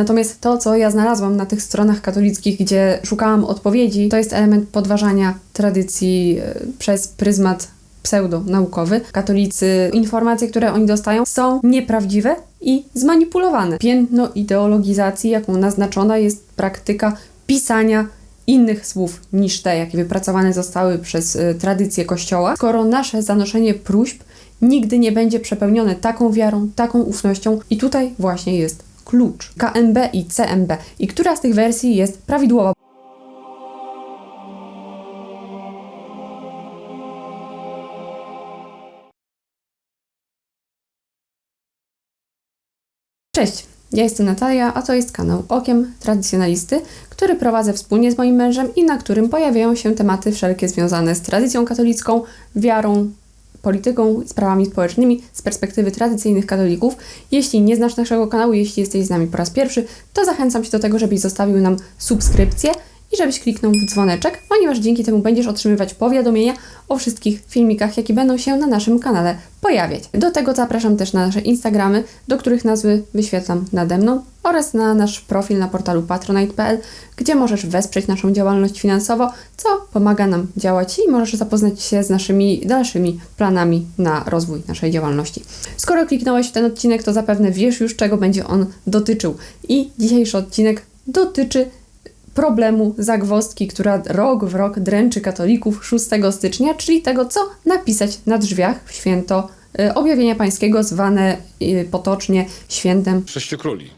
Natomiast to, co ja znalazłam na tych stronach katolickich, gdzie szukałam odpowiedzi, to jest element podważania tradycji e, przez pryzmat pseudonaukowy. Katolicy, informacje, które oni dostają, są nieprawdziwe i zmanipulowane. Piętno ideologizacji, jaką naznaczona jest praktyka pisania innych słów niż te, jakie wypracowane zostały przez y, tradycję Kościoła, skoro nasze zanoszenie próśb nigdy nie będzie przepełnione taką wiarą, taką ufnością i tutaj właśnie jest klucz. KMB i CMB. I która z tych wersji jest prawidłowa? Cześć, ja jestem Natalia, a to jest kanał Okiem Tradycjonalisty, który prowadzę wspólnie z moim mężem i na którym pojawiają się tematy wszelkie związane z tradycją katolicką, wiarą, polityką, sprawami społecznymi z perspektywy tradycyjnych katolików. Jeśli nie znasz naszego kanału, jeśli jesteś z nami po raz pierwszy, to zachęcam Cię do tego, żebyś zostawił nam subskrypcję i żebyś kliknął w dzwoneczek, ponieważ dzięki temu będziesz otrzymywać powiadomienia o wszystkich filmikach, jakie będą się na naszym kanale pojawiać. Do tego zapraszam też na nasze Instagramy, do których nazwy wyświetlam nade mną oraz na nasz profil na portalu patronite.pl, gdzie możesz wesprzeć naszą działalność finansowo, co pomaga nam działać i możesz zapoznać się z naszymi dalszymi planami na rozwój naszej działalności. Skoro kliknąłeś w ten odcinek, to zapewne wiesz już, czego będzie on dotyczył. I dzisiejszy odcinek dotyczy problemu zagwozdki, która rok w rok dręczy katolików 6 stycznia, czyli tego, co napisać na drzwiach w święto y, objawienia pańskiego, zwane y, potocznie świętem Sześciu króli.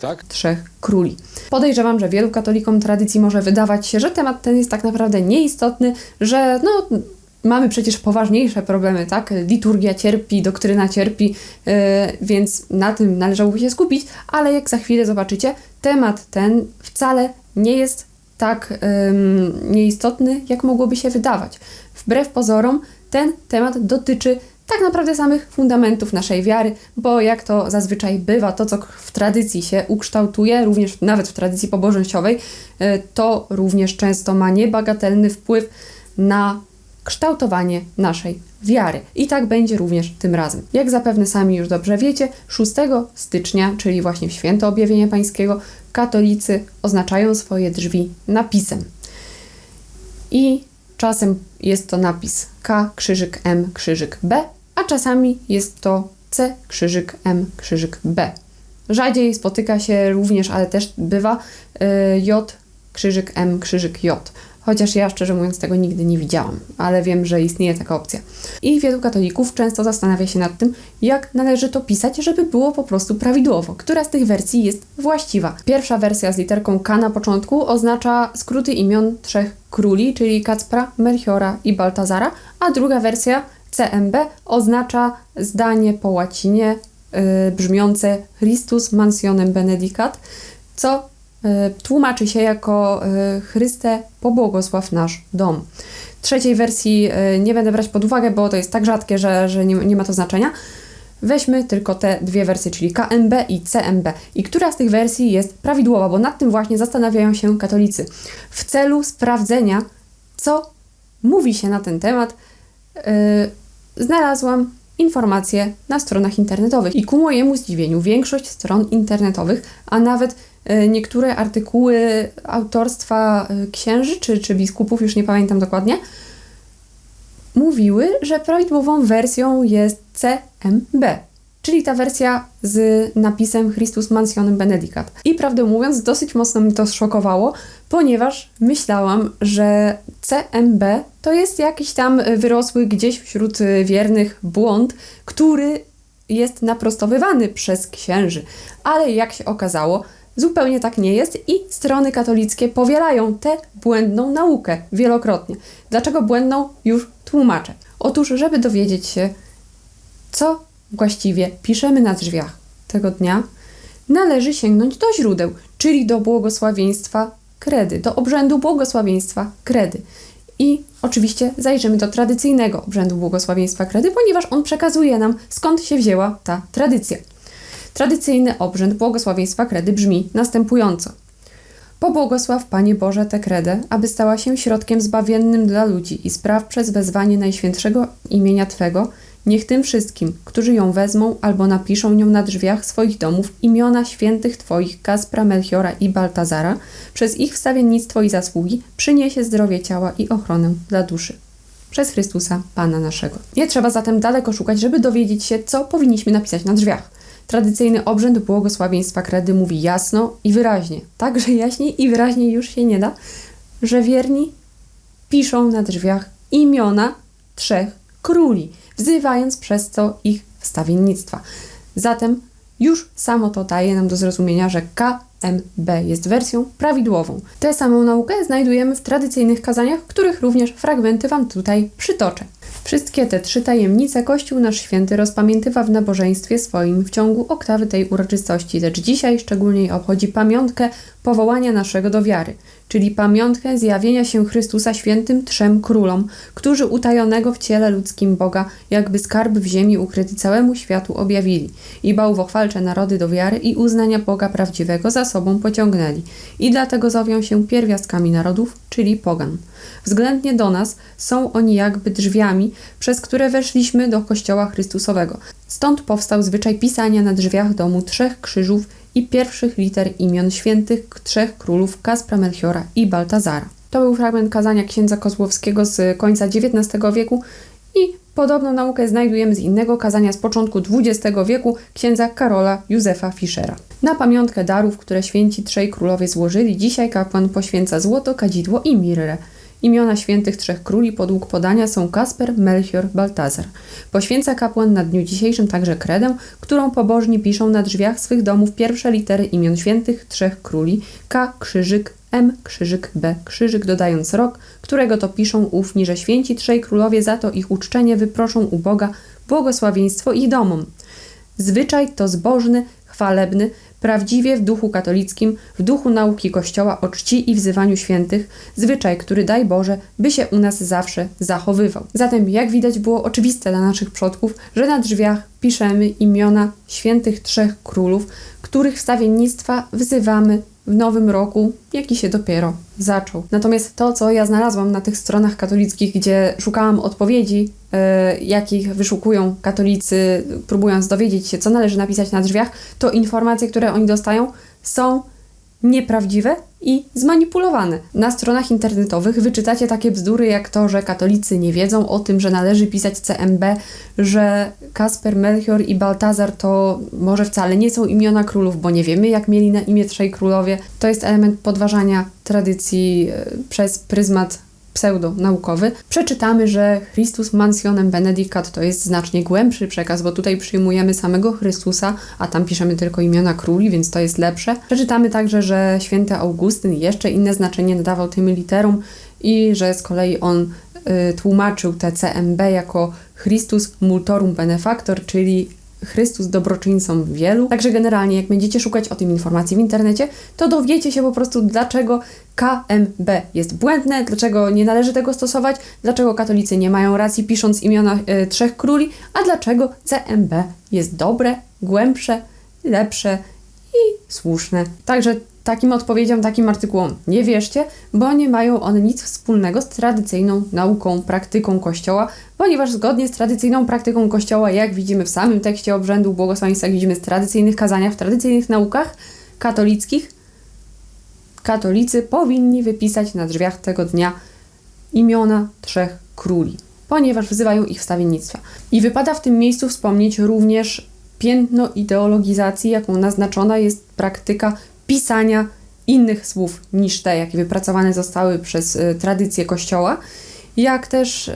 Tak? trzech króli. Podejrzewam, że wielu katolikom tradycji może wydawać się, że temat ten jest tak naprawdę nieistotny, że no, mamy przecież poważniejsze problemy, tak? Liturgia cierpi, doktryna cierpi, yy, więc na tym należałoby się skupić, ale jak za chwilę zobaczycie, temat ten wcale nie jest tak ym, nieistotny, jak mogłoby się wydawać. Wbrew pozorom, ten temat dotyczy tak naprawdę samych fundamentów naszej wiary, bo jak to zazwyczaj bywa, to co w tradycji się ukształtuje, również nawet w tradycji pobożnościowej, y, to również często ma niebagatelny wpływ na kształtowanie naszej wiary. I tak będzie również tym razem. Jak zapewne sami już dobrze wiecie, 6 stycznia, czyli właśnie w święto objawienia pańskiego, katolicy oznaczają swoje drzwi napisem. I czasem jest to napis K krzyżyk M krzyżyk B, a czasami jest to C krzyżyk M krzyżyk B. Rzadziej spotyka się również, ale też bywa y, J krzyżyk M krzyżyk J. Chociaż ja szczerze mówiąc tego nigdy nie widziałam, ale wiem, że istnieje taka opcja. I wielu katolików często zastanawia się nad tym, jak należy to pisać, żeby było po prostu prawidłowo. Która z tych wersji jest właściwa? Pierwsza wersja z literką K na początku oznacza skróty imion trzech króli, czyli Kacpra, Melchiora i Baltazara, a druga wersja CMB oznacza zdanie po łacinie yy, brzmiące Christus mansionem benedicat, co tłumaczy się jako y, Chryste pobłogosław nasz dom. Trzeciej wersji y, nie będę brać pod uwagę, bo to jest tak rzadkie, że, że nie, nie ma to znaczenia. Weźmy tylko te dwie wersje, czyli KMB i CMB. I która z tych wersji jest prawidłowa, bo nad tym właśnie zastanawiają się katolicy. W celu sprawdzenia, co mówi się na ten temat, yy, znalazłam informacje na stronach internetowych. I ku mojemu zdziwieniu, większość stron internetowych, a nawet y, niektóre artykuły autorstwa y, księży czy, czy biskupów, już nie pamiętam dokładnie, mówiły, że prawidłową wersją jest CMB, czyli ta wersja z napisem Christus Mansionem Benedicat. I prawdę mówiąc, dosyć mocno mnie to zszokowało, ponieważ myślałam, że CMB to jest jakiś tam wyrosły gdzieś wśród wiernych błąd, który jest naprostowywany przez księży. Ale jak się okazało, zupełnie tak nie jest i strony katolickie powielają tę błędną naukę wielokrotnie. Dlaczego błędną? Już tłumaczę. Otóż, żeby dowiedzieć się, co właściwie piszemy na drzwiach tego dnia, należy sięgnąć do źródeł, czyli do błogosławieństwa kredy, do obrzędu błogosławieństwa kredy. I oczywiście zajrzymy do tradycyjnego obrzędu błogosławieństwa kredy, ponieważ on przekazuje nam, skąd się wzięła ta tradycja. Tradycyjny obrzęd błogosławieństwa kredy brzmi następująco. Pobłogosław Panie Boże tę kredę, aby stała się środkiem zbawiennym dla ludzi i spraw przez wezwanie Najświętszego imienia Twego Niech tym wszystkim, którzy ją wezmą albo napiszą nią na drzwiach swoich domów imiona świętych Twoich Kaspra, Melchiora i Baltazara, przez ich wstawiennictwo i zasługi przyniesie zdrowie ciała i ochronę dla duszy. Przez Chrystusa, Pana naszego. Nie trzeba zatem daleko szukać, żeby dowiedzieć się, co powinniśmy napisać na drzwiach. Tradycyjny obrzęd błogosławieństwa kredy mówi jasno i wyraźnie, tak, że jaśniej i wyraźniej już się nie da, że wierni piszą na drzwiach imiona trzech króli, wzywając przez to ich wstawiennictwa. Zatem już samo to daje nam do zrozumienia, że KMB jest wersją prawidłową. Tę samą naukę znajdujemy w tradycyjnych kazaniach, których również fragmenty Wam tutaj przytoczę. Wszystkie te trzy tajemnice Kościół nasz święty rozpamiętywa w nabożeństwie swoim w ciągu oktawy tej uroczystości, lecz dzisiaj szczególnie obchodzi pamiątkę powołania naszego do wiary, czyli pamiątkę zjawienia się Chrystusa świętym trzem królom, którzy utajonego w ciele ludzkim Boga, jakby skarb w ziemi ukryty całemu światu objawili i bałwochwalcze narody do wiary i uznania Boga prawdziwego za sobą pociągnęli. I dlatego zowią się pierwiastkami narodów, czyli pogan. Względnie do nas są oni jakby drzwiami, przez które weszliśmy do Kościoła Chrystusowego. Stąd powstał zwyczaj pisania na drzwiach domu trzech krzyżów i pierwszych liter imion świętych trzech królów Kaspra, Melchiora i Baltazara. To był fragment kazania księdza Kozłowskiego z końca XIX wieku i podobną naukę znajdujemy z innego kazania z początku XX wieku księdza Karola Józefa Fischera. Na pamiątkę darów, które święci trzej królowie złożyli, dzisiaj kapłan poświęca złoto, kadzidło i mirrę. Imiona świętych trzech króli podług podania są Kasper, Melchior, Baltazar. Poświęca kapłan na dniu dzisiejszym także kredę, którą pobożni piszą na drzwiach swych domów pierwsze litery imion świętych trzech króli K, krzyżyk, M, krzyżyk, B, krzyżyk, dodając rok, którego to piszą ufni, że święci trzej królowie za to ich uczczenie wyproszą u Boga błogosławieństwo ich domom. Zwyczaj to zbożny, chwalebny, prawdziwie w duchu katolickim, w duchu nauki Kościoła o czci i wzywaniu świętych, zwyczaj, który daj Boże, by się u nas zawsze zachowywał. Zatem, jak widać, było oczywiste dla naszych przodków, że na drzwiach piszemy imiona świętych trzech królów, których wstawiennictwa wzywamy w nowym roku, jaki się dopiero zaczął. Natomiast to, co ja znalazłam na tych stronach katolickich, gdzie szukałam odpowiedzi, yy, jakich wyszukują katolicy, próbując dowiedzieć się, co należy napisać na drzwiach, to informacje, które oni dostają, są nieprawdziwe i zmanipulowane. Na stronach internetowych wyczytacie takie bzdury jak to, że katolicy nie wiedzą o tym, że należy pisać CMB, że Kasper, Melchior i Baltazar to może wcale nie są imiona królów, bo nie wiemy jak mieli na imię trzej królowie. To jest element podważania tradycji e, przez pryzmat pseudonaukowy, przeczytamy, że Christus Mansionem Benedicat to jest znacznie głębszy przekaz, bo tutaj przyjmujemy samego Chrystusa, a tam piszemy tylko imiona króli, więc to jest lepsze. Przeczytamy także, że święty Augustyn jeszcze inne znaczenie nadawał tym literom i że z kolei on y, tłumaczył te CMB jako Christus Multorum Benefactor, czyli Chrystus dobroczyńcą wielu. Także generalnie, jak będziecie szukać o tym informacji w internecie, to dowiecie się po prostu, dlaczego KMB jest błędne, dlaczego nie należy tego stosować, dlaczego katolicy nie mają racji pisząc imiona y, trzech króli, a dlaczego CMB jest dobre, głębsze, lepsze i słuszne. Także takim odpowiedziom, takim artykułom nie wierzcie, bo nie mają one nic wspólnego z tradycyjną nauką, praktyką Kościoła, ponieważ zgodnie z tradycyjną praktyką Kościoła, jak widzimy w samym tekście obrzędu błogosławieństwa, jak widzimy z tradycyjnych kazaniach, w tradycyjnych naukach katolickich, katolicy powinni wypisać na drzwiach tego dnia imiona trzech króli, ponieważ wzywają ich wstawiennictwa. I wypada w tym miejscu wspomnieć również piętno ideologizacji, jaką naznaczona jest praktyka pisania innych słów niż te, jakie wypracowane zostały przez y, tradycję Kościoła, jak też y,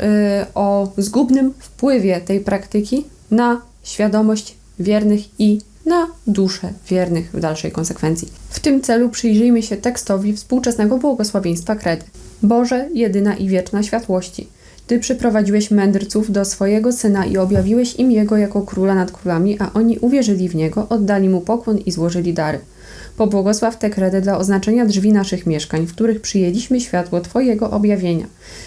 o zgubnym wpływie tej praktyki na świadomość wiernych i na duszę wiernych w dalszej konsekwencji. W tym celu przyjrzyjmy się tekstowi współczesnego błogosławieństwa kredy. Boże, jedyna i wieczna światłości. Ty przyprowadziłeś mędrców do swojego syna i objawiłeś im jego jako króla nad królami, a oni uwierzyli w niego, oddali mu pokłon i złożyli dary. Pobłogosław te kredy dla oznaczenia drzwi naszych mieszkań, w których przyjęliśmy światło Twojego objawienia.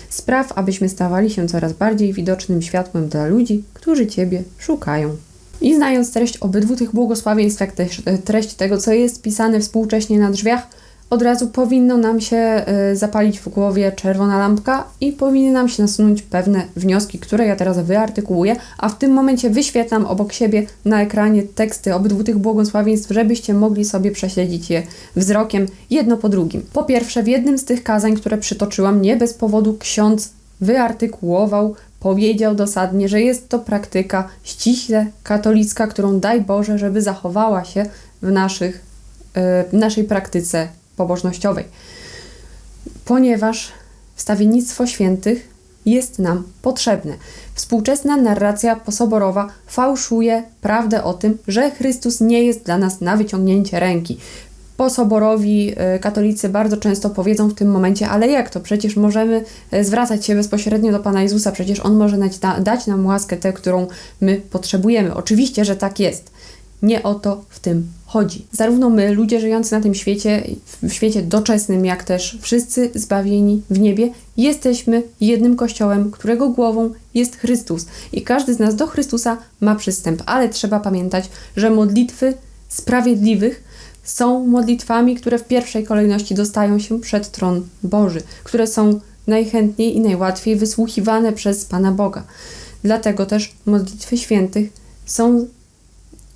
Spraw, abyśmy stawali się coraz bardziej widocznym światłem dla ludzi, którzy Ciebie szukają. I znając treść obydwu tych błogosławieństw, jak też treść tego, co jest pisane współcześnie na drzwiach, od razu powinno nam się y, zapalić w głowie czerwona lampka i powinny nam się nasunąć pewne wnioski, które ja teraz wyartykułuję, a w tym momencie wyświetlam obok siebie na ekranie teksty obydwu tych błogosławieństw, żebyście mogli sobie prześledzić je wzrokiem jedno po drugim. Po pierwsze, w jednym z tych kazań, które przytoczyłam, nie bez powodu ksiądz wyartykułował, powiedział dosadnie, że jest to praktyka ściśle katolicka, którą daj Boże, żeby zachowała się w, naszych, y, w naszej praktyce pobożnościowej. Ponieważ wstawiennictwo świętych jest nam potrzebne. Współczesna narracja posoborowa fałszuje prawdę o tym, że Chrystus nie jest dla nas na wyciągnięcie ręki. Posoborowi y, katolicy bardzo często powiedzą w tym momencie, ale jak to? Przecież możemy y, zwracać się bezpośrednio do Pana Jezusa, przecież On może dać, dać nam łaskę tę, którą my potrzebujemy. Oczywiście, że tak jest. Nie o to w tym chodzi. Zarówno my, ludzie żyjący na tym świecie, w świecie doczesnym, jak też wszyscy zbawieni w niebie, jesteśmy jednym kościołem, którego głową jest Chrystus. I każdy z nas do Chrystusa ma przystęp, ale trzeba pamiętać, że modlitwy sprawiedliwych są modlitwami, które w pierwszej kolejności dostają się przed tron Boży, które są najchętniej i najłatwiej wysłuchiwane przez Pana Boga. Dlatego też modlitwy świętych są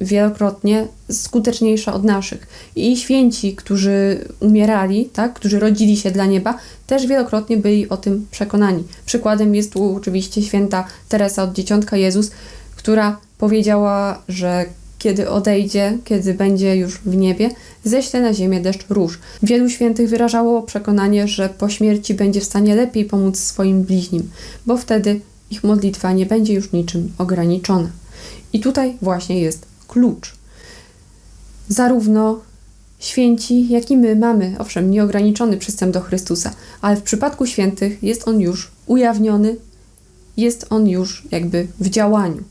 wielokrotnie skuteczniejsze od naszych. I święci, którzy umierali, tak, którzy rodzili się dla nieba, też wielokrotnie byli o tym przekonani. Przykładem jest tu oczywiście święta Teresa od Dzieciątka Jezus, która powiedziała, że kiedy odejdzie, kiedy będzie już w niebie, ześle na ziemię deszcz róż. Wielu świętych wyrażało przekonanie, że po śmierci będzie w stanie lepiej pomóc swoim bliźnim, bo wtedy ich modlitwa nie będzie już niczym ograniczona. I tutaj właśnie jest klucz. Zarówno święci, jak i my mamy, owszem, nieograniczony przystęp do Chrystusa, ale w przypadku świętych jest on już ujawniony, jest on już jakby w działaniu.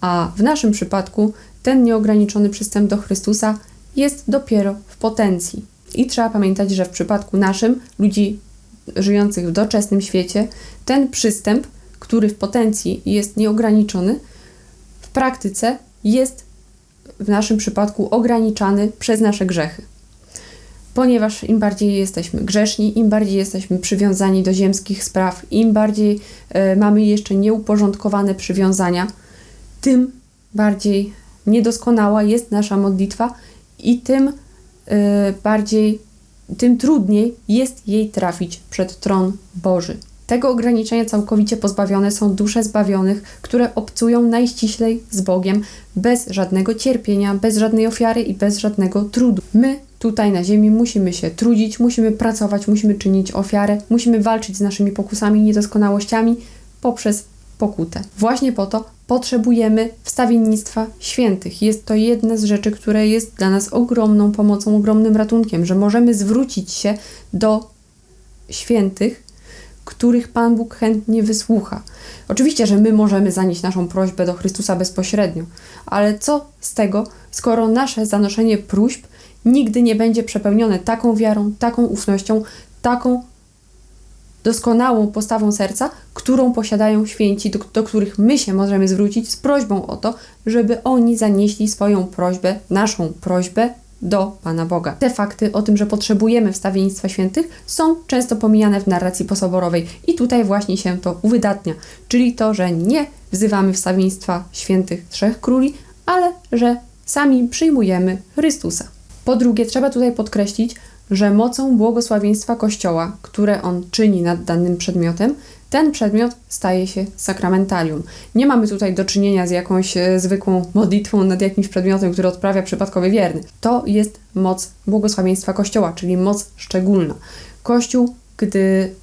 A w naszym przypadku ten nieograniczony przystęp do Chrystusa jest dopiero w potencji. I trzeba pamiętać, że w przypadku naszym, ludzi żyjących w doczesnym świecie, ten przystęp, który w potencji jest nieograniczony, w praktyce jest w naszym przypadku ograniczany przez nasze grzechy. Ponieważ im bardziej jesteśmy grzeszni, im bardziej jesteśmy przywiązani do ziemskich spraw, im bardziej y, mamy jeszcze nieuporządkowane przywiązania, tym bardziej niedoskonała jest nasza modlitwa i tym y, bardziej, tym trudniej jest jej trafić przed tron Boży. Tego ograniczenia całkowicie pozbawione są dusze zbawionych, które obcują najściślej z Bogiem, bez żadnego cierpienia, bez żadnej ofiary i bez żadnego trudu. My tutaj na ziemi musimy się trudzić, musimy pracować, musimy czynić ofiarę, musimy walczyć z naszymi pokusami i niedoskonałościami poprzez pokutę. Właśnie po to potrzebujemy wstawiennictwa świętych. Jest to jedna z rzeczy, które jest dla nas ogromną pomocą, ogromnym ratunkiem, że możemy zwrócić się do świętych, których Pan Bóg chętnie wysłucha. Oczywiście, że my możemy zanieść naszą prośbę do Chrystusa bezpośrednio, ale co z tego, skoro nasze zanoszenie próśb nigdy nie będzie przepełnione taką wiarą, taką ufnością, taką doskonałą postawą serca, którą posiadają święci, do, do, których my się możemy zwrócić z prośbą o to, żeby oni zanieśli swoją prośbę, naszą prośbę do Pana Boga. Te fakty o tym, że potrzebujemy wstawiennictwa świętych, są często pomijane w narracji posoborowej i tutaj właśnie się to uwydatnia, czyli to, że nie wzywamy wstawiennictwa świętych trzech króli, ale że sami przyjmujemy Chrystusa. Po drugie, trzeba tutaj podkreślić, że mocą błogosławieństwa Kościoła, które on czyni nad danym przedmiotem, ten przedmiot staje się sakramentalium. Nie mamy tutaj do czynienia z jakąś e, zwykłą modlitwą nad jakimś przedmiotem, który odprawia przypadkowy wierny. To jest moc błogosławieństwa Kościoła, czyli moc szczególna. Kościół, gdy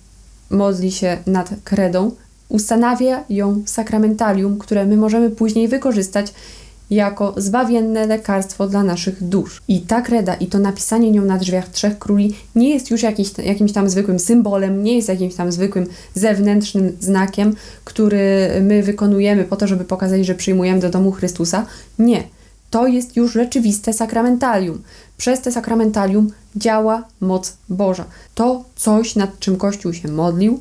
modli się nad kredą, ustanawia ją sakramentalium, które my możemy później wykorzystać jako zbawienne lekarstwo dla naszych dusz. I ta kreda i to napisanie nią na drzwiach Trzech Króli nie jest już jakiś, jakimś tam zwykłym symbolem, nie jest jakimś tam zwykłym zewnętrznym znakiem, który my wykonujemy po to, żeby pokazać, że przyjmujemy do domu Chrystusa. Nie. To jest już rzeczywiste sakramentalium. Przez te sakramentalium działa moc Boża. To coś, nad czym Kościół się modlił,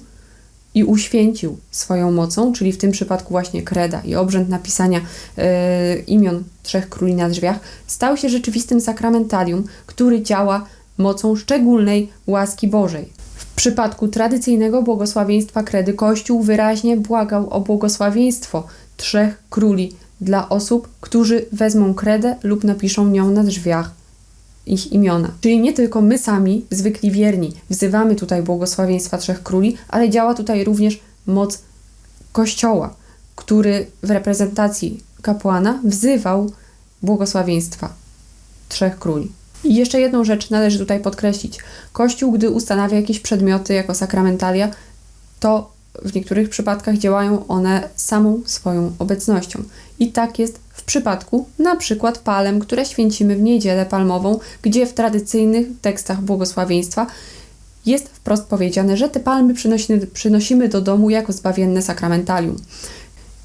i uświęcił swoją mocą, czyli w tym przypadku właśnie kreda i obrzęd napisania e, imion trzech króli na drzwiach, stał się rzeczywistym sakramentalium, który działa mocą szczególnej łaski Bożej. W przypadku tradycyjnego błogosławieństwa kredy Kościół wyraźnie błagał o błogosławieństwo trzech króli dla osób, którzy wezmą kredę lub napiszą nią na drzwiach ich imiona. Czyli nie tylko my sami, zwykli wierni, wzywamy tutaj błogosławieństwa trzech króli, ale działa tutaj również moc Kościoła, który w reprezentacji kapłana wzywał błogosławieństwa trzech króli. I jeszcze jedną rzecz należy tutaj podkreślić. Kościół, gdy ustanawia jakieś przedmioty jako sakramentalia, to w niektórych przypadkach działają one samą swoją obecnością. I tak jest w przypadku na przykład palem, które święcimy w niedzielę palmową, gdzie w tradycyjnych tekstach błogosławieństwa jest wprost powiedziane, że te palmy przynosimy, przynosimy do domu jako zbawienne sakramentalium.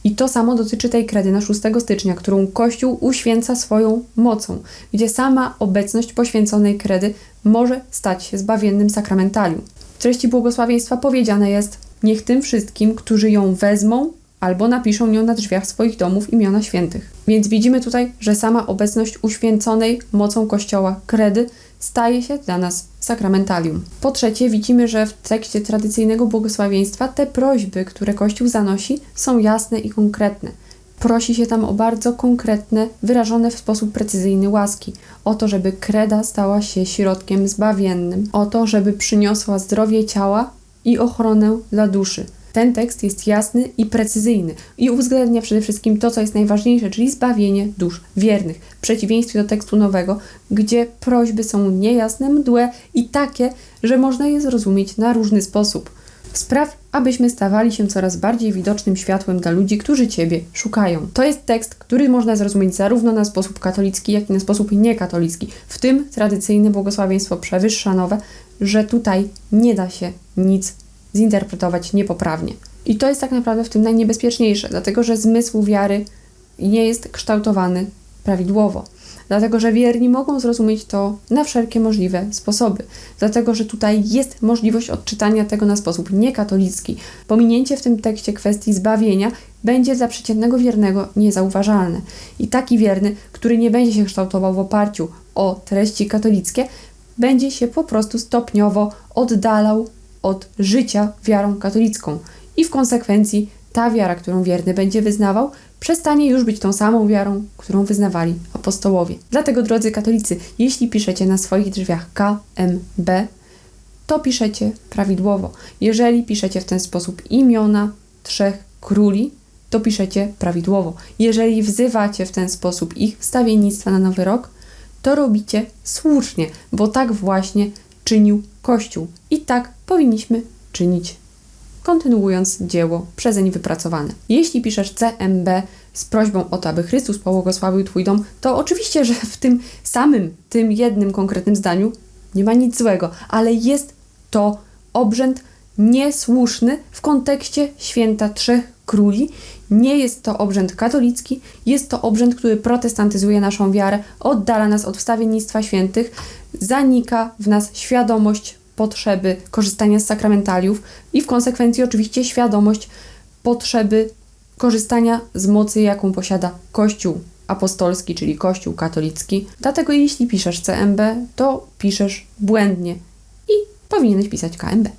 I to samo dotyczy tej kredy na 6 stycznia, którą Kościół uświęca swoją mocą, gdzie sama obecność poświęconej kredy może stać się zbawiennym sakramentalium. W treści błogosławieństwa powiedziane jest: Niech tym wszystkim, którzy ją wezmą albo napiszą nią na drzwiach swoich domów imiona świętych. Więc widzimy tutaj, że sama obecność uświęconej mocą Kościoła kredy staje się dla nas sakramentalium. Po trzecie, widzimy, że w tekście tradycyjnego błogosławieństwa te prośby, które Kościół zanosi, są jasne i konkretne. Prosi się tam o bardzo konkretne, wyrażone w sposób precyzyjny łaski. O to, żeby kreda stała się środkiem zbawiennym. O to, żeby przyniosła zdrowie ciała i ochronę dla duszy. Ten tekst jest jasny i precyzyjny i uwzględnia przede wszystkim to, co jest najważniejsze, czyli zbawienie dusz wiernych, w przeciwieństwie do tekstu nowego, gdzie prośby są niejasne, mdłe i takie, że można je zrozumieć na różny sposób. Spraw, abyśmy stawali się coraz bardziej widocznym światłem dla ludzi, którzy Ciebie szukają. To jest tekst, który można zrozumieć zarówno na sposób katolicki, jak i na sposób niekatolicki. W tym tradycyjne błogosławieństwo przewyższa nowe, że tutaj nie da się nic zinterpretować niepoprawnie. I to jest tak naprawdę w tym najniebezpieczniejsze, dlatego że zmysł wiary nie jest kształtowany prawidłowo. Dlatego, że wierni mogą zrozumieć to na wszelkie możliwe sposoby. Dlatego, że tutaj jest możliwość odczytania tego na sposób niekatolicki. Pominięcie w tym tekście kwestii zbawienia będzie dla przeciętnego wiernego niezauważalne. I taki wierny, który nie będzie się kształtował w oparciu o treści katolickie, będzie się po prostu stopniowo oddalał od życia wiarą katolicką i w konsekwencji ta wiara, którą wierny będzie wyznawał, przestanie już być tą samą wiarą, którą wyznawali apostołowie. Dlatego, drodzy katolicy, jeśli piszecie na swoich drzwiach KMB, to piszecie prawidłowo. Jeżeli piszecie w ten sposób imiona trzech króli, to piszecie prawidłowo. Jeżeli wzywacie w ten sposób ich wstawiennictwa na nowy rok, to robicie słusznie, bo tak właśnie czynił Kościół. I tak powinniśmy czynić, kontynuując dzieło przezeń wypracowane. Jeśli piszesz CMB z prośbą o to, aby Chrystus pobłogosławił Twój dom, to oczywiście, że w tym samym, tym jednym konkretnym zdaniu nie ma nic złego, ale jest to obrzęd niesłuszny w kontekście święta Trzech Króli. Nie jest to obrzęd katolicki, jest to obrzęd, który protestantyzuje naszą wiarę, oddala nas od wstawiennictwa świętych, zanika w nas świadomość potrzeby korzystania z sakramentaliów i w konsekwencji oczywiście świadomość potrzeby korzystania z mocy, jaką posiada Kościół apostolski, czyli Kościół katolicki. Dlatego jeśli piszesz CMB, to piszesz błędnie i powinieneś pisać KMB.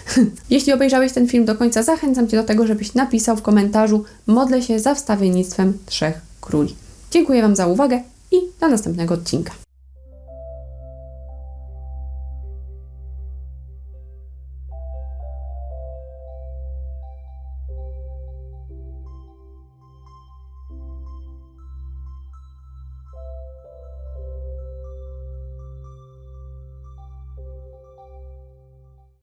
Jeśli obejrzałeś ten film do końca, zachęcam Cię do tego, żebyś napisał w komentarzu modlę się za wstawiennictwem Trzech Króli. Dziękuję Wam za uwagę i do następnego odcinka.